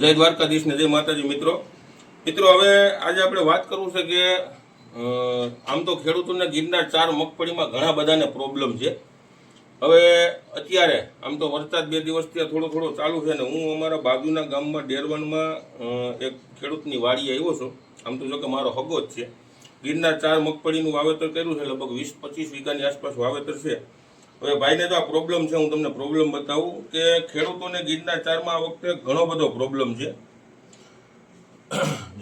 જય દ્વારકાધીશ ને જય માતાજી મિત્રો. મિત્રો, હવે આજે આપણે વાત કરવું છે કે આમ તો ખેડૂતોને ગિરનાર ચાર મગફળીમાં ઘણા બધાને પ્રોબ્લેમ છે. હવે અત્યારે આમ તો વરસાદ બે દિવસથી થોડો થોડો ચાલુ છે ને હું અમારા બાજુના ગામમાં ડેરવનમાં એક ખેડૂતની વાડીએ આવ્યો છું. આમ તો જો કે મારો હગો જ છે. ગિરનાર ચાર મગફળીનું વાવેતર કર્યું છે, લગભગ વીસ પચીસ વીઘાની આસપાસ વાવેતર છે. હવે ભાઈને તો આ પ્રોબ્લેમ છે, હું તમને પ્રોબ્લેમ બતાવું કે ખેડૂતોને ગીરના ચારમાં આ વખતે ઘણો બધો પ્રોબ્લેમ છે.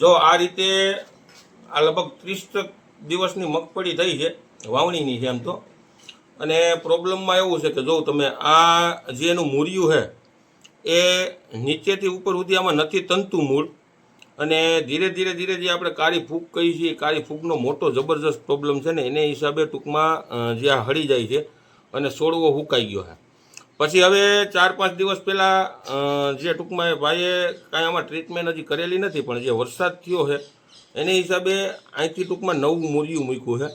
જો આ રીતે આ લગભગ ત્રીસ દિવસની મગફળી થઈ છે, વાવણીની છે એમ તો. અને પ્રોબ્લેમમાં એવું છે કે જો તમે આ જે એનું મૂર્યું છે, એ નીચેથી ઉપર સુધી આમાં નથી તંતુ મૂળ, અને ધીરે ધીરે ધીરે જે આપણે કાળી ફૂગ કહીએ છીએ, કાળી ફૂગનો મોટો જબરજસ્ત પ્રોબ્લેમ છે ને, એને હિસાબે ટૂંકમાં જે આ હળી જાય છે અને છોડવો હુકાઈ ગયો છે. પછી હવે ચાર પાંચ દિવસ પહેલાં જે ટૂંકમાં ભાઈએ કાંઈ આમાં ટ્રીટમેન્ટ હજી કરેલી નથી, પણ જે વરસાદ થયો છે, એને હિસાબે અહીંથી ટૂંકમાં નવું મૂર્યું મૂક્યું છે.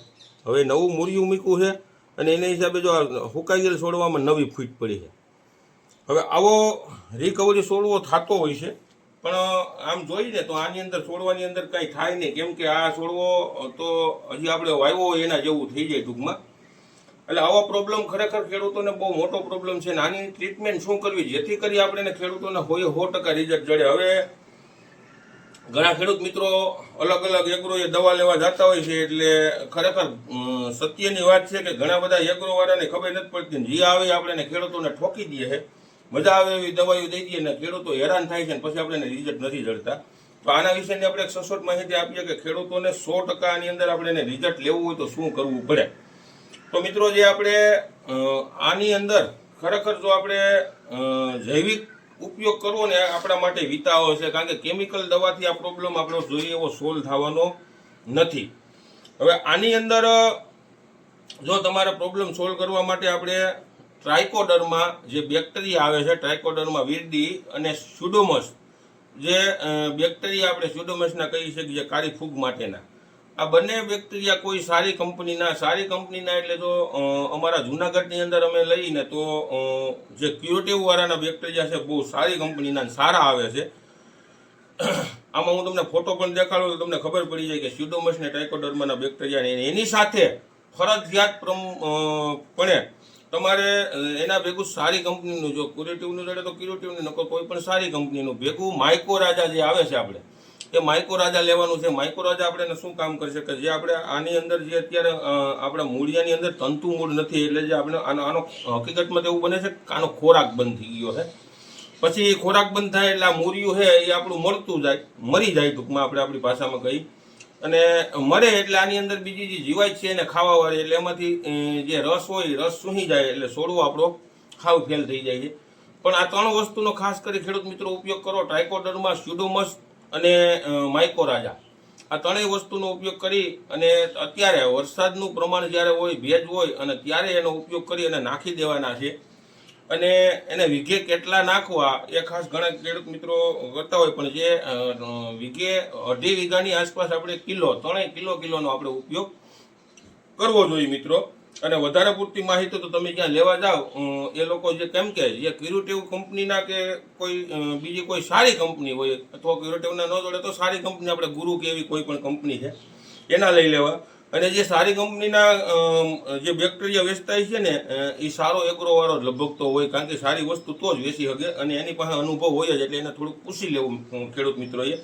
હવે નવું મૂર્યું મૂક્યું છે અને એને હિસાબે જો હુકાઈ ગયેલ છોડવામાં નવી ફૂટ પડી છે. હવે આવો રિકવરી છોડવો થતો હોય છે, પણ આમ જોઈએ ને તો આની અંદર છોડવાની અંદર કાંઈ થાય નહીં. કેમ કે આ છોડવો તો હજી આપણે વાવ્યો એના જેવું થઈ જાય ટૂંકમાં. એટલે આવો પ્રોબ્લેમ ખરેખર ખેડૂતોને બહુ મોટો પ્રોબ્લેમ છે. આની ટ્રીટમેન્ટ શું કરવી? જેથી કરી આપણે ખેડૂતોને હોય સો ટકા રિઝલ્ટ જડે. હવે ઘણા ખેડૂત મિત્રો અલગ અલગ એગ્રોએ દવા લેવા જતા હોય છે એટલે ખરેખર સત્યની વાત છે કે ઘણા બધા એગ્રો વાળાને ખબર નથી પડતી જે આવે આપણે ખેડૂતોને ઠોકી દઈએ છે. મજા આવે એવી દવાઈઓ દઈ દઈએ ને ખેડૂતો હેરાન થાય છે પછી આપણે રિઝલ્ટ નથી જડતા. તો આના વિશેની આપણે એક સચોટ માહિતી આપીએ કે ખેડૂતોને સો ટકાની અંદર આપણે રિઝલ્ટ લેવું હોય તો શું કરવું પડે? તો મિત્રો જે આપણે આની અંદર ખરેખર જો આપણે જૈવિક ઉપયોગ કરવો ને આપણા માટે વિતાવો છે, કારણ કે કેમિકલ દવાથી આ પ્રોબ્લેમ આપણો જોઈએ એવો સોલ્વ થવાનો નથી. હવે આની અંદર જો તમારે પ્રોબ્લેમ સોલ્વ કરવા માટે આપણે ટ્રાઇકોડરમાં જે બેક્ટેરિયા આવે છે ટ્રાઇકોડરમાં વિરડી અને સ્યુડોમસ જે બેક્ટેરિયા આપણે સ્યુડોમસના કહીએ છીએ કે જે કાળી ફૂગ માટેના. આ બંને બેક્ટેરિયા કોઈ સારી કંપનીના સારી કંપનીના એટલે તો અમારા જુનાગઢની અંદર અમે લઈને તો જે ક્યુરેટિવ વાળાના બેક્ટેરિયા છે, બહુ સારી કંપનીના સારા આવે છે. આમાં હું તમને ફોટો પણ દેખાડું તો તમને ખબર પડી જાય કે સ્યુડોમસ ને ટાઇકોડર્માના બેક્ટેરિયા એની સાથે ફરજિયાત પણે તમારે એના ભેગું સારી કંપનીનું જો ક્યુરેટિવનું રેડે તો ક્યુરેટિવનું નકો કોઈ પણ સારી કંપનીનું ભેગું માઇકો રાજા જે આવે છે આપણે એ માઇકો રાજા લેવાનું છે. માઇકો રાજા આપણે શું કામ કરશે કે જે આપણે આની અંદર જે અત્યારે આપણા મૂળિયાની અંદર તંતુ મૂળ નથી, એટલે જે આપણે આનો આનો હકીકતમાં એવું બને છે કે આનો ખોરાક બંધ થઈ ગયો છે. પછી એ ખોરાક બંધ થાય એટલે આ મૂળિયું છે, એ આપણું મળતું જાય, મરી જાય ટૂંકમાં આપણે આપણી ભાષામાં કહી અને મરે એટલે આની અંદર બીજી જે જીવાય છે એને ખાવા વાળી એટલે એમાંથી જે રસ હોય રસ સૂહી જાય, એટલે સોડવો આપણો ખાવ ફેલ થઈ જાય છે. પણ આ ત્રણ વસ્તુનો ખાસ કરી ખેડૂત મિત્રો ઉપયોગ કરો. ટ્રાયકોડરમાં સ્યુડોમસ અને માઇકો રાજા. આ ત્રણેય વસ્તુનો ઉપયોગ કરી અને અત્યારે વરસાદનું પ્રમાણ જ્યારે હોય, ભેજ હોય, અને ત્યારે એનો ઉપયોગ કરી અને નાખી દેવાના છે. અને એને વીઘે કેટલા નાખવા એ ખાસ ઘણા ખેડૂત મિત્રો કરતા હોય, પણ જે વીઘે અઢી વીઘાની આસપાસ આપણે કિલો, ત્રણેય કિલો, કિલોનો આપણે ઉપયોગ કરવો જોઈએ મિત્રો. અને વધારે પૂરતી માહિતી તો તમે જ્યાં લેવા જાઓ એ લોકો જે કેમ કે, જે ક્યુરેટિવ કંપનીના કે કોઈ બીજી કોઈ સારી કંપની હોય, અથવા ક્યુરેટિવના ન જોડે તો સારી કંપની આપણે ગુરુ કે એવી કોઈ પણ કંપની છે, એના લઈ લેવા. અને જે સારી કંપનીના જે બેક્ટેરિયા વેચતા છે ને એ સારો એગ્રોવાળો લગભગ તો હોય, કારણ કે સારી વસ્તુ તો જ વેચી શકે, અને એની પાસે અનુભવ હોય જ, એટલે એને થોડુંક પૂછી લેવું, ખેડૂત મિત્રોએ.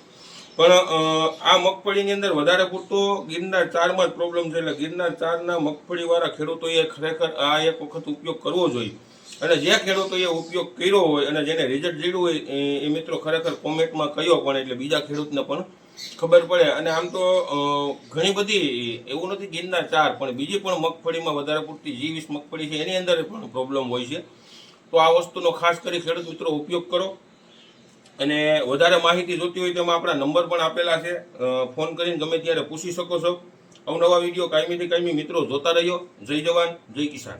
પણ આ મગફળીની અંદર વધારે પૂરતો ગિરનાર ચારમાં જ પ્રોબ્લેમ છે. એટલે ગિરનાર ચારના મગફળીવાળા ખેડૂતોએ ખરેખર આ એક વખત ઉપયોગ કરવો જોઈએ. અને જે ખેડૂતોએ ઉપયોગ કર્યો હોય અને જેને રિઝલ્ટ જીડ્યું હોય, એ- મિત્રો ખરેખર કોમેન્ટમાં કહ્યો પણ, એટલે બીજા ખેડૂતને પણ ખબર પડે. અને આમ તો ઘણી બધી એવું નથી ગિરનાર ચાર, પણ બીજી પણ મગફળીમાં વધારે પૂરતી જી વીસ મગફળી છે. એની અંદર પણ પ્રોબ્લેમ હોય છે. તો આ વસ્તુનો ખાસ કરી ખેડૂત મિત્રો ઉપયોગ કરો. અને વધારે માહિતી જોતી હોય તો એમાં આપણા નંબર પણ આપેલા છે. ફોન કરીને ગમે ત્યારે પૂછી શકો છો. અવનવા વીડિયો કાયમીથી કાયમી મિત્રો જોતા રહ્યો જય જવાન, જય કિસાન.